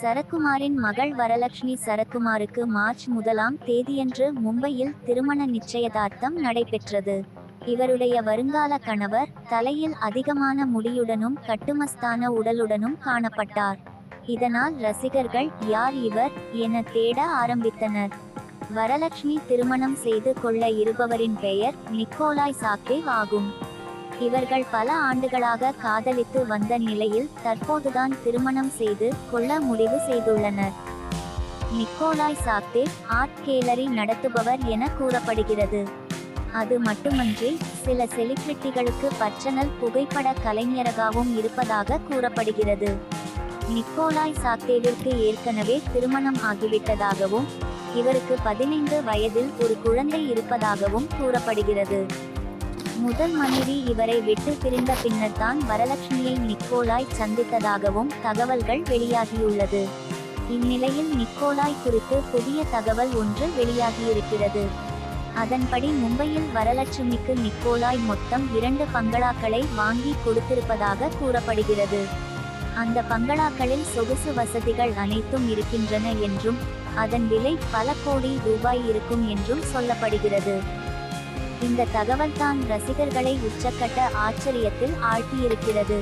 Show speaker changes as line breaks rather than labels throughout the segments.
சரத்குமாரின் மகள் வரலட்சுமி சரத்குமாருக்கு மார்ச் முதலாம் தேதியன்று மும்பையில் திருமண நிச்சயதார்த்தம் நடைபெற்றது. இவருடைய வருங்கால கணவர் தலையில் அதிகமான முடியுடனும் கட்டுமஸ்தான உடலுடனும் காணப்பட்டார். இதனால் ரசிகர்கள் யார் இவர் என தேட ஆரம்பித்தனர். வரலட்சுமி திருமணம் செய்து கொள்ள இருப்பவரின் பெயர் நிக்கோலாய் சாக்கேவ் ஆகும். இவர்கள் பல ஆண்டுகளாக காதலித்து வந்த நிலையில் தற்போதுதான் திருமணம் செய்து கொள்ள முடிவு செய்துள்ளனர். நிக்கோலாய் சாக்தே ஆர்ட் கேலரி நடத்துபவர் என கூறப்படுகிறது. அது மட்டுமன்றி சில செலிபிரிட்டிகளுக்கு பர்சனல் புகைப்பட கலைஞராகவும் இருப்பதாக கூறப்படுகிறது. நிக்கோலாய் சாக்தேவிற்கு ஏற்கனவே திருமணம் ஆகிவிட்டதாகவும் இவருக்கு பதினைந்து வயதில் ஒரு குழந்தை இருப்பதாகவும் கூறப்படுகிறது. முதல் மனைவி இவரை விட்டு பிரிந்த பின்னர் தான் வரலட்சுமியை நிக்கோலாய் சந்தித்ததாகவும் தகவல்கள் வெளியாகியுள்ளது. இந்நிலையில் நிக்கோலாய் குறித்து புதிய தகவல் ஒன்று வெளியாகியிருக்கிறது. அதன்படி மும்பையில் வரலட்சுமிக்கு நிக்கோலாய் மொத்தம் இரண்டு பங்களாக்களை வாங்கி கொடுத்திருப்பதாக கூறப்படுகிறது. அந்த பங்களாக்களில் சொகுசு வசதிகள் அனைத்தும் இருக்கின்றன என்றும் அதன் விலை பல கோடி ரூபாய் இருக்கும் என்றும் சொல்லப்படுகிறது. இந்த தகவல் தான் ரசிகர்களை உச்சக்கட்ட ஆச்சரியத்தில் ஆழ்த்தியிருக்கிறது.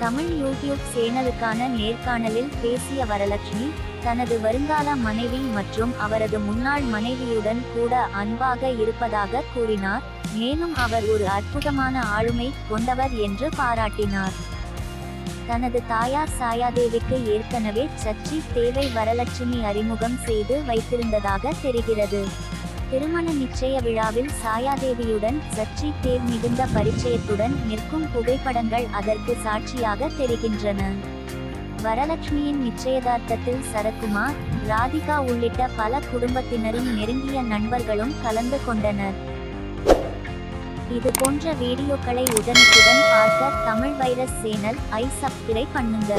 தமிழ் யூடியூப் சேனலுக்கான நேர்காணலில் பேசிய வரலட்சுமி தனது வருங்கால மனைவி மற்றும் அவரது முன்னாள் மனைவியுடன் கூட அன்பாக இருப்பதாக கூறினார். மேலும் அவர் ஒரு அற்புதமான ஆளுமை கொண்டவர் என்று பாராட்டினார். தனது தாயார் சாயாதேவிக்கு ஏற்கனவே சச்சி தேவை வரலட்சுமி அறிமுகம் செய்து வைத்திருந்ததாக தெரிகிறது. திருமண நிச்சய விழாவில் சாயாதேவியுடன் சச்சி தேவ் மிகுந்த பரிச்சயத்துடன் நிற்கும் புகைப்படங்கள் அதற்கு சாட்சியாக தெரிகின்றன. வரலட்சுமியின் நிச்சயதார்த்தத்தில் சரத்குமார் ராதிகா உள்ளிட்ட பல குடும்பத்தினரும் நெருங்கிய நண்பர்களும் கலந்து கொண்டனர். இது போன்ற வீடியோக்களை உடனுக்குடன் பார்க்க தமிழ் வைரஸ் சேனல் ஐ சப்ஸ்கிரைப் பண்ணுங்க.